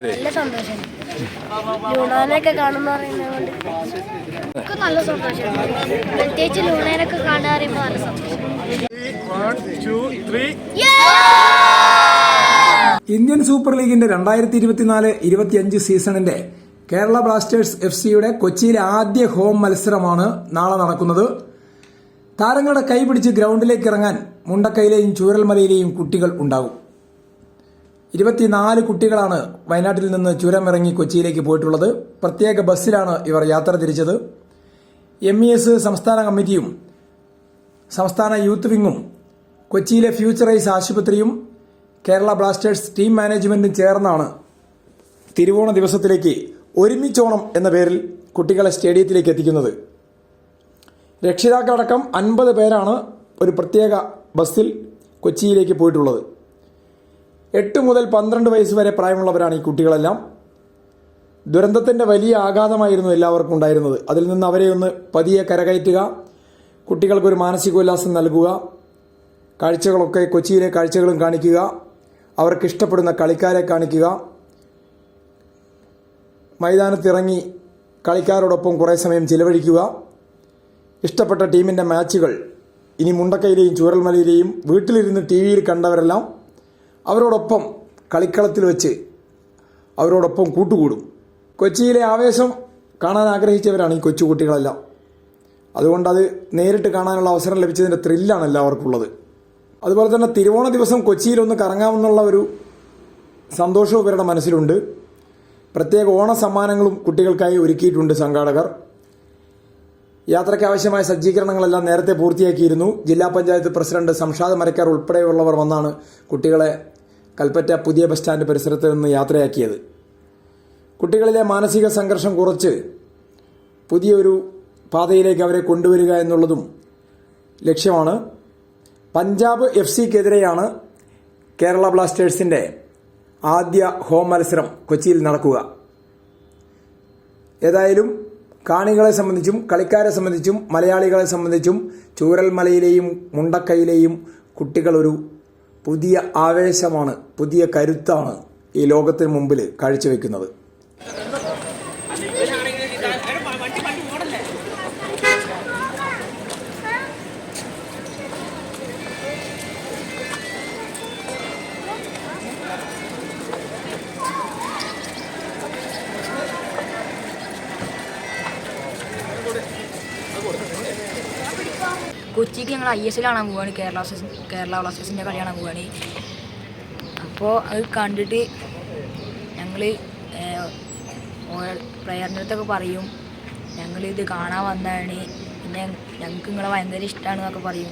നല്ല സന്തോഷം. ലൂണാനൊക്കെ കാണുന്ന എനിക്ക് നല്ല പ്രത്യേകിച്ച് ലൂണാനൊക്കെ കാണുക പറയുമ്പോൾ നല്ല സന്തോഷം. One, two, three. Indian super ലീഗിന്റെ രണ്ടായിരത്തി ഇരുപത്തിനാല് ഇരുപത്തിയഞ്ച് സീസണിന്റെ കേരള ബ്ലാസ്റ്റേഴ്സ് എഫ് സിയുടെ കൊച്ചിയിലെ ആദ്യ ഹോം മത്സരമാണ് നാളെ നടക്കുന്നത്. താരങ്ങളുടെ കൈപിടിച്ച് ഗ്രൗണ്ടിലേക്ക് ഇറങ്ങാൻ മുണ്ടക്കൈയിലെയും ചൂരൽമലയിലെയും കുട്ടികൾ ഉണ്ടാകും ഇരുപത്തിനാല് കുട്ടികളാണ് വയനാട്ടിൽ നിന്ന് ചുരമിറങ്ങി കൊച്ചിയിലേക്ക് പോയിട്ടുള്ളത്. പ്രത്യേക ബസ്സിലാണ് ഇവർ യാത്ര തിരിച്ചത്. എം ഇ എസ് സംസ്ഥാന കമ്മിറ്റിയും സംസ്ഥാന യൂത്ത് വിങ്ങും കൊച്ചിയിലെ ഫ്യൂച്ചറൈസ് ആശുപത്രിയും കേരള ബ്ലാസ്റ്റേഴ്സ് ടീം മാനേജ്മെന്റും ചേർന്നാണ് തിരുവോണ ദിവസത്തിലേക്ക് ഒരുമിച്ചോണം എന്ന പേരിൽ കുട്ടികളെ സ്റ്റേഡിയത്തിലേക്ക് എത്തിക്കുന്നത്. രക്ഷിതാക്കളടക്കം അൻപത് പേരാണ് ഒരു പ്രത്യേക ബസ്സിൽ കൊച്ചിയിലേക്ക് പോയിട്ടുള്ളത്. എട്ട് മുതൽ പന്ത്രണ്ട് വയസ്സ് വരെ പ്രായമുള്ളവരാണ് ഈ കുട്ടികളെല്ലാം. ദുരന്തത്തിന്റെ വലിയ ആഘാതമായിരുന്നു എല്ലാവർക്കും ഉണ്ടായിരുന്നത്. അതിൽ നിന്ന് അവരെ ഒന്ന് പതിയെ കരകയറ്റുക കുട്ടികൾക്കൊരു മാനസികോല്ലാസം നൽകുക കാഴ്ചകളൊക്കെ കൊച്ചിയിലെ കാഴ്ചകളും കാണിക്കുക അവർക്ക് ഇഷ്ടപ്പെടുന്ന കളിക്കാരെ കാണിക്കുക. മൈതാനത്തിറങ്ങി കളിക്കാരോടൊപ്പം കുറേ സമയം ചിലവഴിക്കുക. ഇഷ്ടപ്പെട്ട ടീമിന്റെ മാച്ചുകൾ ഇനി മുണ്ടക്കയിലെയും ചൂരൽമലയിലെയും വീട്ടിലിരുന്ന് ടി വിയിൽ കണ്ടവരെല്ലാം അവരോടൊപ്പം കളിക്കളത്തിൽ വെച്ച് അവരോടൊപ്പം കൂട്ടുകൂടും. കൊച്ചിയിലെ ആവേശം കാണാൻ ആഗ്രഹിച്ചവരാണ് ഈ കൊച്ചുകുട്ടികളെല്ലാം. അതുകൊണ്ട് അത് നേരിട്ട് കാണാനുള്ള അവസരം ലഭിച്ചതിന്റെ ത്രില്ലാണ് എല്ലാവർക്കും ഉള്ളത് അതുപോലെ തന്നെ തിരുവോണ ദിവസം കൊച്ചിയിലൊന്ന് കറങ്ങാമെന്നുള്ള ഒരു സന്തോഷവും ഇവരുടെ മനസ്സിലുണ്ട്. പ്രത്യേക ഓണ സമ്മാനങ്ങളും കുട്ടികൾക്കായി ഒരുക്കിയിട്ടുണ്ട് സംഘാടകർ. യാത്രയ്ക്ക് ആവശ്യമായ സജ്ജീകരണങ്ങളെല്ലാം നേരത്തെ പൂർത്തിയാക്കിയിരുന്നു. ജില്ലാ പഞ്ചായത്ത് പ്രസിഡന്റ് സംഷാദ് മരക്കാർ ഉൾപ്പെടെയുള്ളവർ വന്നാണ് കുട്ടികളെ കൽപ്പറ്റ പുതിയ ബസ് സ്റ്റാൻഡ് പരിസരത്ത് നിന്ന് യാത്രയാക്കിയത്. കുട്ടികളിലെ മാനസിക സംഘർഷം കുറച്ച് പുതിയൊരു പാതയിലേക്ക് അവരെ കൊണ്ടുവരിക എന്നുള്ളതും ലക്ഷ്യമാണ്. പഞ്ചാബ് എഫ് സിക്കെതിരെയാണ് കേരള ബ്ലാസ്റ്റേഴ്സിന്റെ ആദ്യ ഹോം മത്സരം കൊച്ചിയിൽ നടക്കുക. ഏതായാലും കാണികളെ സംബന്ധിച്ചും കളിക്കാരെ സംബന്ധിച്ചും മലയാളികളെ സംബന്ധിച്ചും ചൂരൽമലയിലെയും മുണ്ടക്കൈയിലെയും കുട്ടികൾ ഒരു പുതിയ ആവേശമാണ് പുതിയ കരുത്താണ് ഈ ലോകത്തിന് മുമ്പിൽ കാഴ്ചവെക്കുന്നത്. കൊച്ചിക്ക് ഞങ്ങൾ ഐ എസ് എൽ കാണാൻ പോവുകയാണ് കേരള കേരള ബ്ലാസ്റ്റേഴ്സിന്റെ കളി കാണാൻ പോവുകയാണ് അപ്പോൾ അത് കണ്ടിട്ട് ഞങ്ങൾ പ്ലെയറിന്റെ അടുത്തൊക്കെ പറയും ഞങ്ങൾ ഇത് കാണാൻ വന്നതാണ്. പിന്നെ ഞങ്ങൾക്ക് നിങ്ങളെ ഭയങ്കര ഇഷ്ടമാണ് എന്നൊക്കെ പറയും.